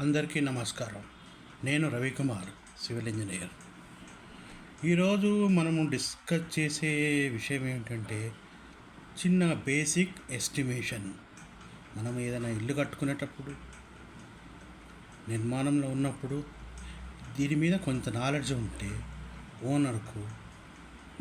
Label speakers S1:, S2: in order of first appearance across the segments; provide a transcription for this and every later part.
S1: అందరికీ నమస్కారం. నేను రవికుమార్ సివిల్ ఇంజనీర్. ఈరోజు మనము డిస్కస్ చేసే విషయం ఏంటంటే చిన్న బేసిక్ ఎస్టిమేషన్. మనం ఏదైనా ఇల్లు కట్టుకునేటప్పుడు నిర్మాణంలో ఉన్నప్పుడు దీని మీద కొంత నాలెడ్జ్ ఉంటే ఓనర్కు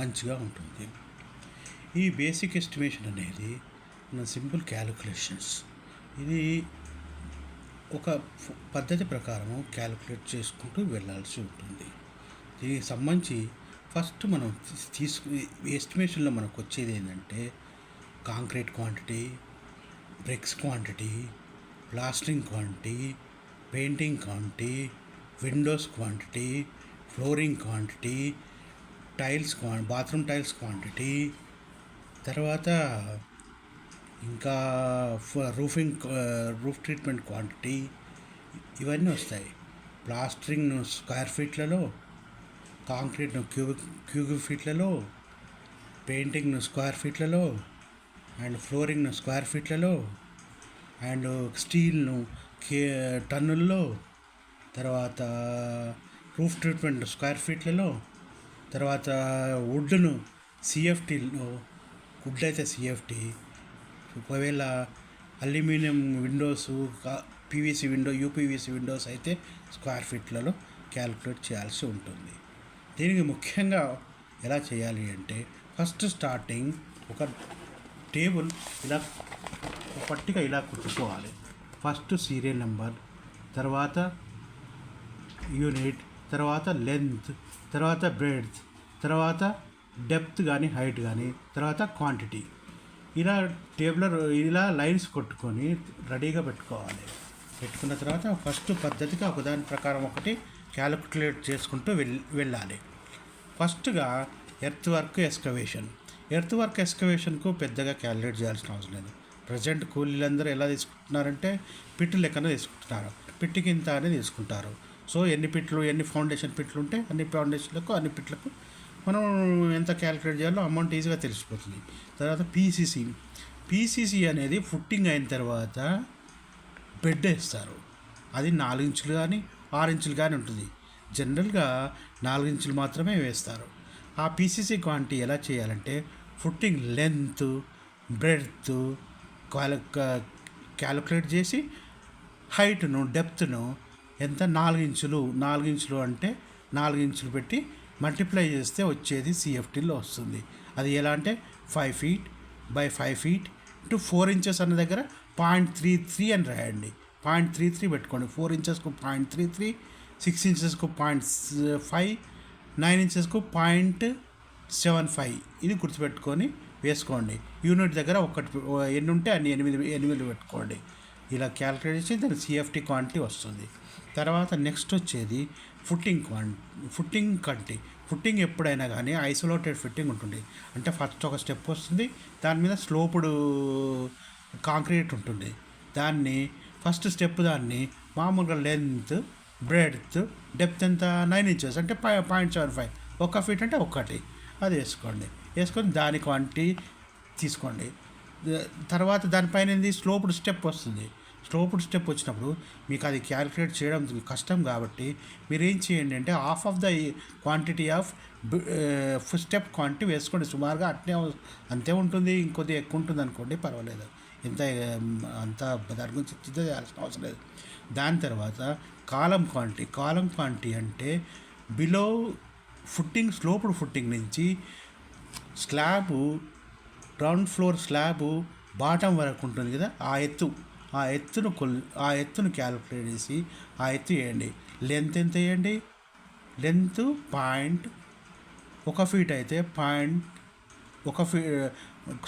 S1: మంచిగా ఉంటుంది. ఈ బేసిక్ ఎస్టిమేషన్ అనేది మన సింపుల్ క్యాలిక్యులేషన్స్. ఇది ఒక పద్ధతి ప్రకారము క్యాలిక్యులేట్ చేసుకుంటూ వెళ్ళాల్సి ఉంటుంది. దీనికి సంబంధించి ఫస్ట్ మనం తీసుకు ఎస్టిమేషన్లో మనకు వచ్చేది ఏంటంటే concrete quantity bricks quantity plastering quantity painting quantity windows quantity flooring quantity tiles qua bathroom tiles quantity తర్వాత ఇంకా రూఫింగ్ రూఫ్ ట్రీట్మెంట్ క్వాంటిటీ ఇవన్నీ వస్తాయి. ప్లాస్టరింగ్ను స్క్వేర్ ఫీట్లలో కాంక్రీట్ను క్యూబిక్ క్యూబిక్ ఫీట్లలో పెయింటింగ్ను స్క్వేర్ ఫీట్లలో అండ్ ఫ్లోరింగ్ను స్క్వేర్ ఫీట్లలో అండ్ స్టీల్ను కే టన్నుల్లో తర్వాత రూఫ్ ట్రీట్మెంట్ స్క్వేర్ ఫీట్లలో తర్వాత వుడ్ను సిఎఫ్టీలో వుడ్ అయితే సిఎఫ్టీ ఒకవేళ aluminium windows PVC window UPVC windows అయితే స్క్వేర్ ఫీట్లలో క్యాలిక్యులేట్ చేయాల్సి ఉంటుంది. దీనికి ముఖ్యంగా ఎలా చేయాలి అంటే ఫస్ట్ స్టార్టింగ్ ఒక టేబుల్ ఇలా ఒక పట్టిక ఇలా కుట్టుకోవాలి. ఫస్ట్ సీరియల్ నెంబర్ తర్వాత యూనిట్ తర్వాత లెంత్ తర్వాత బ్రెడ్త్ తర్వాత డెప్త్ కానీ హైట్ కానీ తర్వాత క్వాంటిటీ. ఇలా టేబులర్ ఇలా లైన్స్ కొట్టుకొని రెడీగా పెట్టుకోవాలి. పెట్టుకున్న తర్వాత ఫస్ట్ పద్ధతిగా ఒకదాని ప్రకారం ఒకటి క్యాలిక్యులేట్ చేసుకుంటూ వెళ్ వెళ్ళాలి. ఫస్ట్గా earth work excavation earth work ఎస్కవేషన్కు పెద్దగా క్యాలిక్యులేట్ చేయాల్సిన అవసరం లేదు. ప్రజెంట్ కూలీలందరూ ఎలా తీసుకుంటున్నారంటే పిట్టు లెక్కన తీసుకుంటున్నారు. పిట్టికి ఇంత అని తీసుకుంటారు. సో ఎన్ని పిట్లు ఎన్ని ఫౌండేషన్ పిట్లు ఉంటే అన్ని ఫౌండేషన్లకు అన్ని పిట్లకు మనం ఎంత క్యాలిక్యులేట్ చేయాలో అమౌంట్ ఈజీగా తెలిసిపోతుంది. తర్వాత పీసీసీ పీసీసీ అనేది ఫుట్టింగ్ అయిన తర్వాత బెడ్ వేస్తారు. అది నాలుగు ఇంచులు కానీ ఆరు ఇంచులు కానీ ఉంటుంది. జనరల్గా నాలుగు ఇంచులు మాత్రమే వేస్తారు. ఆ పీసీసీ క్వాంటిటీ ఎలా చేయాలంటే ఫుట్టింగ్ లెంత్ బ్రెడ్త్ క్యాలిక్యులేట్ చేసి హైట్ను డెప్త్ను ఎంత? నాలుగు ఇంచులు. నాలుగు ఇంచులు అంటే నాలుగు ఇంచులు పెట్టి మల్టిప్లై చేస్తే వచ్చేది సిఎఫ్టీలో వస్తుంది. అది ఎలా అంటే five feet by five feet to four inches అన్న దగ్గర పాయింట్ త్రీ త్రీ అని రాయండి. పాయింట్ త్రీ త్రీ పెట్టుకోండి. ఫోర్ ఇంచెస్కు పాయింట్ త్రీ త్రీ సిక్స్ ఇంచెస్కు పాయింట్ ఫైవ్ నైన్ ఇంచెస్కు పాయింట్ సెవెన్ ఫైవ్ ఇది గుర్తుపెట్టుకొని వేసుకోండి. యూనిట్ దగ్గర ఒకటి ఎన్ని ఉంటే అన్ని ఎనిమిది ఎనిమిది పెట్టుకోండి. ఇలా క్యాలిక్యులేట్ చేసి దాని సిఎఫ్టీ క్వాంటిటీ వస్తుంది. తర్వాత నెక్స్ట్ వచ్చేది ఫుట్టింగ్ క్వాన్ ఫుట్టింగ్ కంటి. ఫుట్టింగ్ ఎప్పుడైనా కానీ ఐసోలేటెడ్ ఫిట్టింగ్ ఉంటుంది. అంటే ఫస్ట్ ఒక స్టెప్ వస్తుంది దాని మీద స్లోపుడు కాంక్రీట్ ఉంటుంది. దాన్ని ఫస్ట్ స్టెప్ దాన్ని మామూలుగా లెంత్ బ్రెడ్త్ డెప్త్ ఎంత? నైన్ ఇంచెస్ అంటే పాయింట్ సెవెన్ ఫైవ్ ఒక ఫీట్ అంటే ఒకటి అది వేసుకోండి. వేసుకొని దాని క్వాంటిటీ తీసుకోండి. తర్వాత దానిపైన స్లోపుడు స్లోపుడ్ స్టెప్ వస్తుంది. స్లోపుడ్ స్టెప్ వచ్చినప్పుడు మీకు అది క్యాలిక్యులేట్ చేయడం కష్టం కాబట్టి మీరు ఏం చేయండి అంటే half of the quantity of step quantity వేసుకోండి. సుమారుగా అట్నే అంతే ఉంటుంది ఇంకొద్ది ఎక్కువ ఉంటుంది అనుకోండి పర్వాలేదు. ఎంత um, అంత దాని గురించి చేయాల్సిన అవసరం లేదు. దాని తర్వాత కాలం క్వాంటిటీ కాలం క్వాంటిటీ అంటే బిలో ఫుట్టింగ్ స్లోపుడ్ ఫుట్టింగ్ నుంచి slab ground floor slab bottom వరకు ఉంటుంది కదా ఆ ఎత్తు. ఆ ఎత్తును కొల్ ఆ ఎత్తును క్యాలిక్యులేట్ చేసి ఆ ఎత్తు వేయండి. లెంత్ ఎంత వేయండి? లెంత్ పాయింట్ ఒక ఫీట్ అయితే పాయింట్ ఒక ఫీ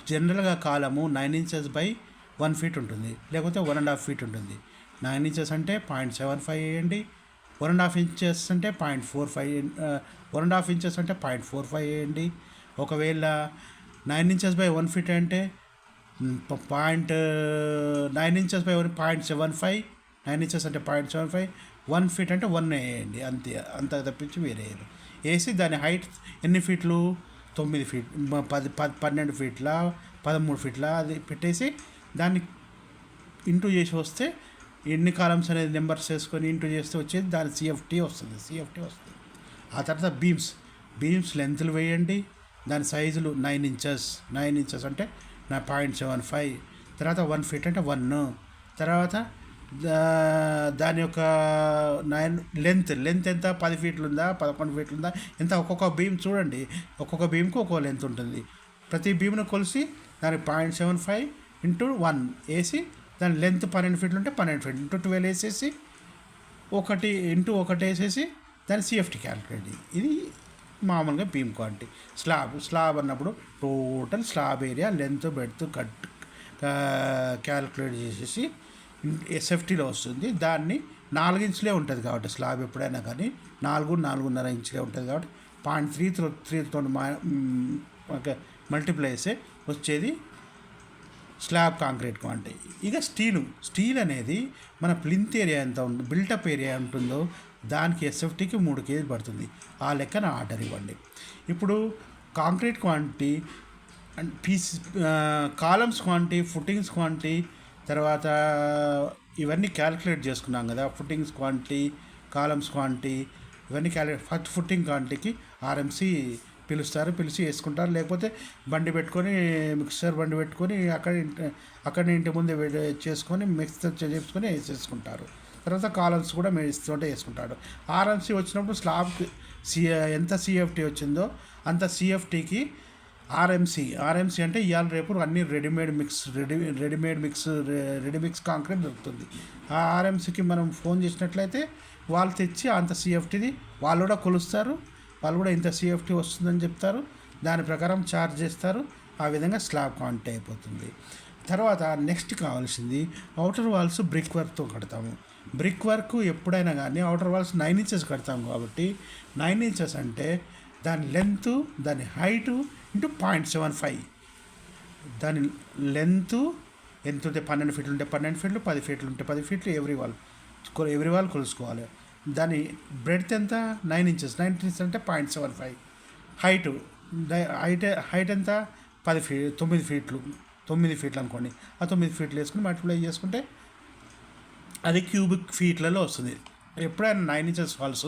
S1: జనరల్గా column nine inches by one feet ఉంటుంది. లేకపోతే వన్ అండ్ హాఫ్ ఫీట్ ఉంటుంది. నైన్ ఇంచెస్ అంటే పాయింట్ సెవెన్ ఫైవ్ వేయండి. వన్ అండ్ హాఫ్ ఇంచెస్ అంటే point four five one and half inches అంటే పాయింట్ ఫోర్ ఫైవ్ వేయండి. ఒకవేళ nine inches by one feet అంటే పాయింట్ నైన్ ఇంచెస్ పై one point seven five nine inches అంటే point seven five one feet అంటే one వేయండి. అంతే అంత తప్పించి వేరే వేసి దాని హైట్ ఎన్ని ఫీట్లు తొమ్మిది ఫీట్ పది పది పన్నెండు ఫీట్ల పదమూడు ఫీట్ల అది పెట్టేసి దాన్ని ఇంటూ చేసి వస్తే ఎన్ని కాలమ్స్ అనేది నెంబర్స్ వేసుకొని ఇంటూ చేస్తే వచ్చేది దాని సిఎఫ్టీ వస్తుంది. సిఎఫ్టీ వస్తుంది. ఆ తర్వాత బీమ్స్ బీమ్స్ లెంత్లు వేయండి. దాని సైజులు నైన్ ఇంచెస్ నైన్ ఇంచెస్ అంటే నా పాయింట్ సెవెన్ ఫైవ్. తర్వాత వన్ ఫీట్ అంటే వన్. తర్వాత దా- దాని యొక్క నైన్ లెంత్. లెంత్ ఎంత? పది ఫీట్లు ఉందా పదకొండు ఫీట్లు ఉందా ఎంత? ఒక్కొక్క బీమ్ చూడండి. ఒక్కొక్క బీమ్కి ఒక్కొక్క లెంత్ ఉంటుంది. ప్రతి బీమ్ను కొలిసి దానికి point seven five into one వేసి దాని లెంత్ పన్నెండు ఫీట్లు ఉంటే పన్నెండు ఫీట్లు. ఇంటూ ట్వెల్వ్ వేసేసి ఒకటి ఇంటూ ఒకటి వేసేసి దాని సిఎఫ్టీ క్యాలిక్యులేట్ ఇది మామూలుగా బీమ్ క్వాంటిటీ స్లాబ్ స్లాబ్ అన్నప్పుడు total slab area length breadth cut calculate చేసేసి సేఫ్టీలో వస్తుంది. దాన్ని నాలుగు ఇంచులే ఉంటుంది కాబట్టి స్లాబ్ ఎప్పుడైనా కానీ నాలుగు నాలుగున్నర ఇంచులే ఉంటుంది కాబట్టి పాయింట్ త్రీ త్రో త్రీతో మల్టిప్లై చేస్తే వచ్చేది స్లాబ్ కాంక్రీట్ క్వాంటిటీ ఇక స్టీలు స్టీల్ అనేది మన ప్లింత్ ఏరియా ఎంత ఉంటుంది బిల్టప్ ఏరియా ఉంటుందో దానికి ఎస్ఎఫ్టీకి మూడు కేజీలు పడుతుంది. ఆ లెక్కన ఆర్డర్ ఇవ్వండి. ఇప్పుడు concrete quantity and piece columns quantity footings quantity తర్వాత ఇవన్నీ క్యాలిక్యులేట్ చేసుకున్నాం కదా. ఫుట్టింగ్స్ క్వాంటిటీ కాలమ్స్ క్వాంటిటీ ఇవన్నీ క్యాలిక్యులేట్ ఫస్ట్ ఫుట్టింగ్ క్వాంటిటీకి ఆర్ఎంసీ పిలుస్తారు. పిలిచి వేసుకుంటారు. లేకపోతే బండి పెట్టుకొని మిక్సర్ బండి పెట్టుకొని అక్కడ ఇంటి- అక్కడ ఇంటి ముందే చేసుకొని మిక్సర్ చేసుకొని వేసేసుకుంటారు. తర్వాత కాలమ్స్ కూడా మేస్తుంటే వేసుకుంటాడు. ఆర్ఎంసీ వచ్చినప్పుడు స్లాబ్కి సి ఎంత సిఎఫ్టీ వచ్చిందో అంత సిఎఫ్టీకి ఆర్ఎంసీ ఆర్ఎంసీ అంటే ఇవాళ రేపు అన్ని readymade mix ready readymade mix ready mix concrete దొరుకుతుంది. ఆ ఆర్ఎంసీకి మనం ఫోన్ చేసినట్లయితే వాళ్ళు తెచ్చి అంత సిఎఫ్టీది వాళ్ళు కూడా కొలుస్తారు. వాళ్ళు కూడా ఇంత సిఎఫ్టీ వస్తుందని చెప్తారు. దాని ప్రకారం ఛార్జ్ చేస్తారు. ఆ విధంగా స్లాబ్ క్వాంటిటీ అయిపోతుంది. తర్వాత నెక్స్ట్ కావాల్సింది అవుటర్ వాల్స్ బ్రిక్ వర్క్తో కడతాము. బ్రిక్ వర్క్ ఎప్పుడైనా కానీ అవుటర్ వాల్స్ నైన్ ఇంచెస్ కడతాం కాబట్టి నైన్ ఇంచెస్ అంటే దాని లెంత్ దాని height into point seven five. దాని లెంత్ ఎంత ఉంటే పన్నెండు ఫీట్లు ఉంటే పన్నెండు ఫీట్లు పది ఫీట్లు ఉంటే పది ఫీట్లు ఎవ్రీ వాల్ ఎవ్రీ వాల్ కొలుసుకోవాలి. దాని బ్రెడ్త్ ఎంత? Nine inches. నైన్ ఇంచెస్ అంటే point seven five. Height height height ఎంత? పది ఫీ తొమ్మిది ఫీట్లు. తొమ్మిది ఫీట్లు అనుకోండి. ఆ తొమ్మిది ఫీట్లు వేసుకుని మల్టిప్లై చేసుకుంటే అది క్యూబిక్ ఫీట్లలో వస్తుంది. ఎప్పుడైనా నైన్ ఇంచెస్ వాల్స్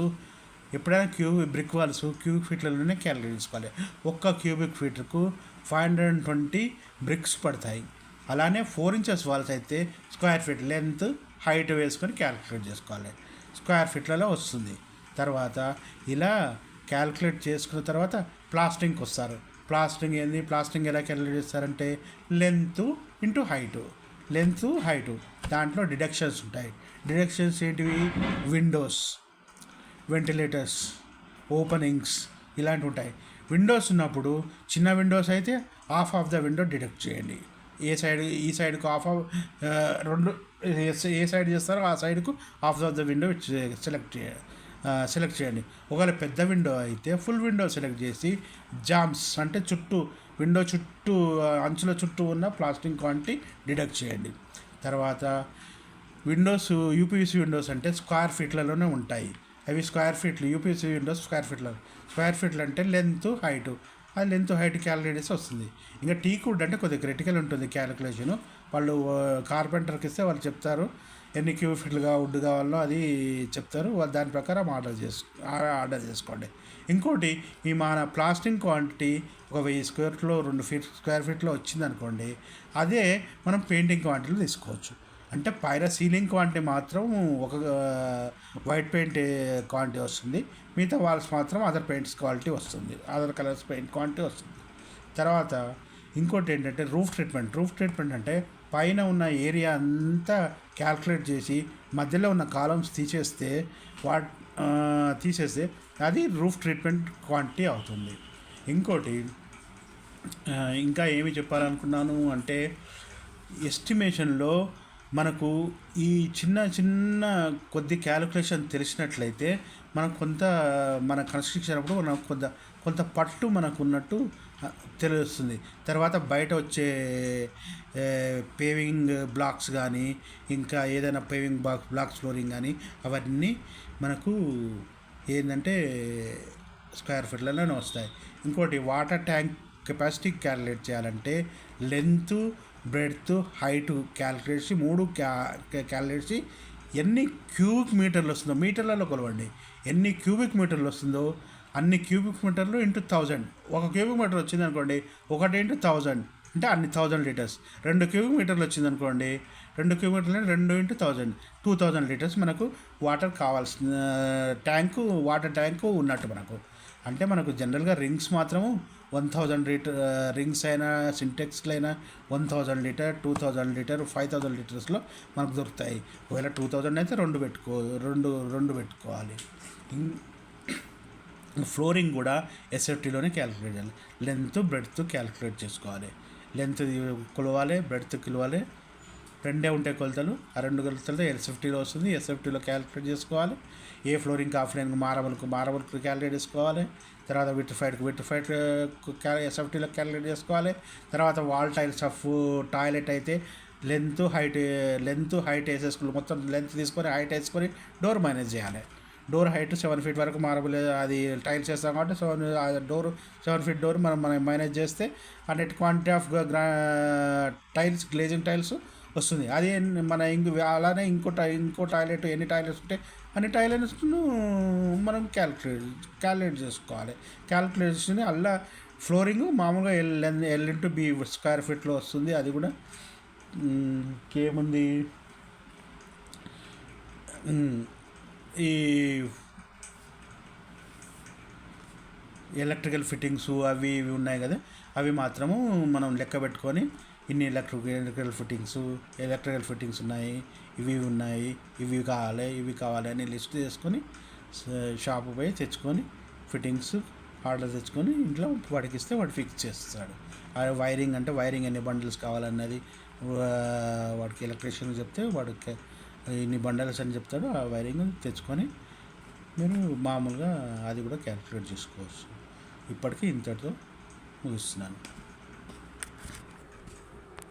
S1: ఎప్పుడైనా క్యూ బ్రిక్ వాల్స్ క్యూబిక్ ఫీట్లలోనే క్యాలిక్యులేట్ చేసుకోవాలి ఒక్క cubic ఫీట్కు five hundred and twenty bricks పడతాయి. అలానే ఫోర్ ఇంచెస్ వాల్స్ అయితే స్క్వేర్ ఫీట్ లెంత్ హైట్ వేసుకొని క్యాలిక్యులేట్ చేసుకోవాలి. స్క్వేర్ ఫీట్లలో వస్తుంది. తర్వాత ఇలా క్యాలిక్యులేట్ చేసుకున్న తర్వాత ప్లాస్టింగ్కి వస్తారు. ప్లాస్టింగ్ ఏంది? ప్లాస్టింగ్ ఎలా క్యాలిక్యులేట్ చేస్తారంటే length into height. Length height. దాంట్లో డిడక్షన్స్ ఉంటాయి. డిడక్షన్స్ ఏంటివి? విండోస్ వెంటిలేటర్స్ ఓపెనింగ్స్ ఇలాంటివి ఉంటాయి. విండోస్ ఉన్నప్పుడు చిన్న విండోస్ అయితే half of the window deduct చేయండి. ఏ సైడ్ ఈ సైడ్కు హాఫ్ ఆఫ్ రెండు ఏ- సైడ్ చేస్తారో ఆ సైడ్కు half of the window select చేయండి సెలెక్ట్ చేయండి. ఒకవేళ పెద్ద విండో అయితే ఫుల్ విండో సెలెక్ట్ చేసి జామ్స్ అంటే చుట్టూ విండో చుట్టూ అంచుల చుట్టూ ఉన్న ప్లాస్టింగ్ క్వాంటిటీ డిడక్ట్ చేయండి. తర్వాత విండోస్ యూపీవీసీ విండోస్ అంటే స్క్వేర్ ఫీట్లలోనే ఉంటాయి. అవి స్క్వేర్ ఫీట్లు యూపీవీసీ విండోస్ స్క్వేర్ ఫీట్లలో స్క్వేర్ ఫీట్లు అంటే లెంత్ హైట్. ఆ లెంత్ హైట్ క్యాలరీస్ వస్తుంది. ఇంకా టీ కుడ్ అంటే కొద్దిగా క్రిటికల్ ఉంటుంది క్యాలిక్యులేషన్. వాళ్ళు కార్పెంటర్కి ఇస్తే వాళ్ళు చెప్తారు ఎన్ని క్యూ ఫీట్లుగా వుడ్ కావాలో అది చెప్తారు. దాని ప్రకారం ఆర్డర్ చేసు ఆర్డర్ చేసుకోండి. ఇంకోటి ఈ మన ప్లాస్టింగ్ క్వాంటిటీ ఒక వెయ్యి స్క్వేర్ ఫీట్లో రెండు ఫీట్ స్క్వేర్ ఫీట్లో వచ్చింది అనుకోండి అదే మనం పెయింటింగ్ క్వాంటిటీలో తీసుకోవచ్చు. అంటే పైన సీలింగ్ క్వాంటిటీ మాత్రం ఒక వైట్ పెయింట్ క్వాంటిటీ వస్తుంది. మిగతా వాల్స్ మాత్రం అదర్ పెయింట్స్ క్వాలిటీ వస్తుంది. అదర్ కలర్స్ పెయింట్ క్వాంటిటీ వస్తుంది. తర్వాత ఇంకోటి ఏంటంటే రూఫ్ ట్రీట్మెంట్. రూఫ్ ట్రీట్మెంట్ అంటే పైన ఉన్న ఏరియా అంతా క్యాల్కులేట్ చేసి మధ్యలో ఉన్న కాలమ్స్ తీసేస్తే వా తీసేస్తే అది రూఫ్ ట్రీట్మెంట్ క్వాంటిటీ అవుతుంది. ఇంకోటి ఇంకా ఏమి చెప్పాలనుకున్నాను అంటే ఎస్టిమేషన్లో మనకు ఈ చిన్న చిన్న కొద్ది క్యాలిక్యులేషన్ తెలిసినట్లయితే మనం కొంత మన కన్స్ట్రక్షన్ అప్పుడు మనం కొంత కొంత పట్టు మనకు ఉన్నట్టు తెలుస్తుంది. తర్వాత బయట వచ్చే పేవింగ్ బ్లాక్స్ కానీ ఇంకా ఏదైనా పేవింగ్ బ్లాక్ బ్లాక్స్ ఫ్లోరింగ్ కానీ అవన్నీ మనకు ఏంటంటే స్క్వేర్ ఫీట్లలోనే వస్తాయి. ఇంకోటి వాటర్ ట్యాంక్ కెపాసిటీ క్యాలిక్యులేట్ చేయాలంటే లెంత్ బ్రెడ్త్ హైట్ క్యాలిక్యులేట్ చేసి మూడు క్యా క్యాలిక్యులేట్ చేసి ఎన్ని క్యూబిక్ మీటర్లు వస్తుందో మీటర్లలో కొలవండి. ఎన్ని క్యూబిక్ మీటర్లు వస్తుందో అన్ని క్యూబిక్ మీటర్లు ఇంటూ థౌజండ్. ఒక క్యూబిక్ మీటర్ వచ్చింది అనుకోండి ఒకటి ఇంటూ థౌజండ్. అంటే అన్ని థౌజండ్ లీటర్స్. రెండు క్యూబిక్ మీటర్లు వచ్చింది అనుకోండి రెండు క్యూబిక్ మీటర్లు రెండు into thousand. Two thousand litres మనకు వాటర్ కావాల్సిన ట్యాంకు వాటర్ ట్యాంకు ఉన్నట్టు మనకు. అంటే మనకు జనరల్గా రింగ్స్ మాత్రము వన్ థౌజండ్ లీటర్ రింగ్స్ అయినా సింటెక్స్లు అయినా one thousand litre two thousand litre five thousand లీటర్స్లో మనకు దొరుకుతాయి. ఒకవేళ టూ థౌజండ్ అయితే రెండు పెట్టుకో రెండు రెండు పెట్టుకోవాలి. ఫ్లోరింగ్ కూడా ఎస్ఎఫ్టీలోనే క్యాలిక్యులేట్ చేయాలి. లెంత్ బ్రెడ్త్ క్యాలిక్యులేట్ చేసుకోవాలి. లెంత్ కొలవాలి బ్రెడ్త్ కొలవాలి. రెండే ఉంటాయి కొలతలు. ఆ రెండు కొలతలతో ఎస్ఎఫ్టీలో వస్తుంది. ఎస్ఎఫ్టీలో క్యాలిక్యులేట్ చేసుకోవాలి. ఏ ఫ్లోరింగ్ ఆఫ్ లైన్కి మారబుల్కు మారబుల్కు క్యాలిక్యులేట్ చేసుకోవాలి. తర్వాత విట్రిఫైడ్కి విట్రిఫైడ్ ఎస్ఎఫ్టీలో క్యాలిక్యులేట్ చేసుకోవాలి. తర్వాత వాల్ టైల్స్ ఆఫ్ టాయిలెట్ అయితే లెంత్ హైట్ లెంత్ హైట్ వేసేసుకుని మొత్తం లెంత్ తీసుకొని హైట్ వేసుకొని డోర్ మేనేజ్ చేయాలి. డోర్ హైట్ సెవెన్ ఫీట్ వరకు మారబుల్ అది టైల్స్ చేస్తాం కాబట్టి seven door seven feet door మనం మనం మేనేజ్ చేస్తే హండ్రెడ్ క్వాంటిటీ ఆఫ్ గ్రా టైల్స్ గ్లేజింగ్ టైల్స్ వస్తుంది. అదే మన ఇంక అలానే ఇంకో టై ఇంకో టాయిలెట్ ఎన్ని టాయిలెట్స్ ఉంటే అన్ని టాయిలెట్స్ను మనం క్యాలిక్యులేట్ క్యాలిక్యులేట్ చేసుకోవాలి. క్యాలిక్యులేట్ అలా ఫ్లోరింగ్ మామూలుగా L L into B square ఫీట్లో వస్తుంది. అది కూడా ఇంకేముంది? ఈ ఎలక్ట్రికల్ ఫిట్టింగ్స్ అవి ఇవి ఉన్నాయి కదా అవి మాత్రము మనం లెక్క పెట్టుకొని ఇన్ని electric electrical fittings electrical fittings ఉన్నాయి ఇవి ఉన్నాయి ఇవి కావాలి ఇవి కావాలి అని లిస్ట్ చేసుకొని షాపు పోయి తెచ్చుకొని ఫిట్టింగ్స్ ఆర్డర్ తెచ్చుకొని ఇంట్లో వాడికి ఇస్తే వాడు ఫిక్స్ చేస్తాడు. ఆ వైరింగ్ అంటే వైరింగ్ ఎన్ని బండిల్స్ కావాలన్నది వాడికి ఎలక్ట్రీషియన్ చెప్తే వాడికి ఇన్ని బండల్స్ అని చెప్తాడు ఆ వైరింగ్ తెచ్చుకొని మీరు మామూలుగా అది కూడా క్యాలిక్యులేట్ చేసుకోవచ్చు. ఇప్పటికీ ఇంతటితో ముగిస్తున్నాను.